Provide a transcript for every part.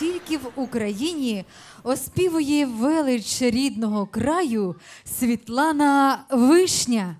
тільки в Україні оспівує велич рідного краю Світлана Вишня.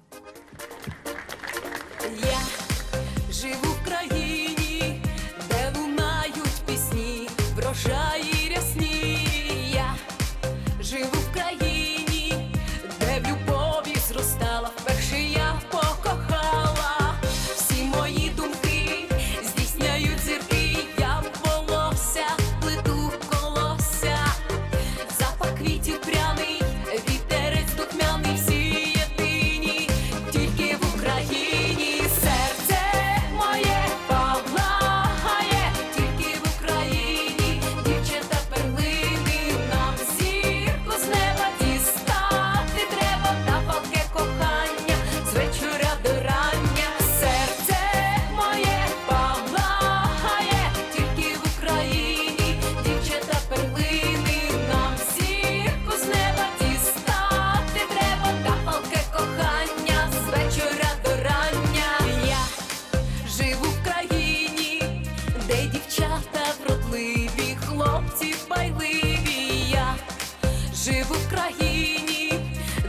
З вечора. Серце моє палає, тільки в Україні дівчата перлини, нам зірку з неба дістати треба та кохання з вечора до рання. Де дівчата вродливі, хлопці байливі. Я живу в країні,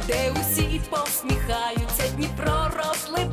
де усі посміхаються, Дніпро розливається,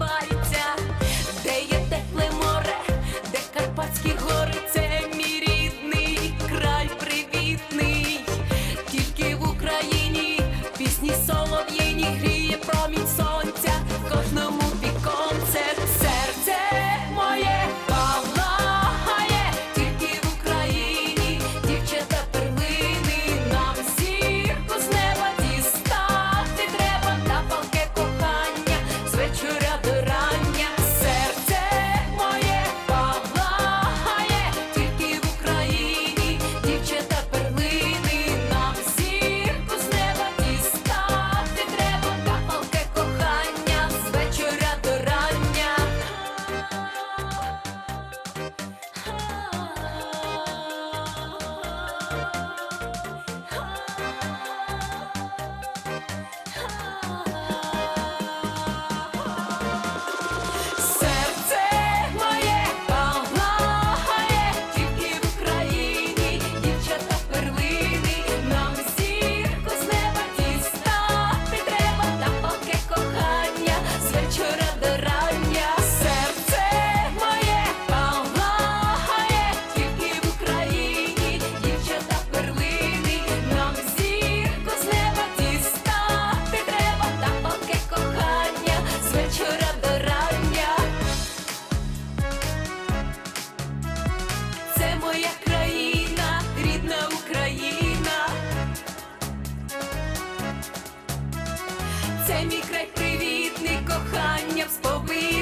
це мій край привітний кохання в сповин.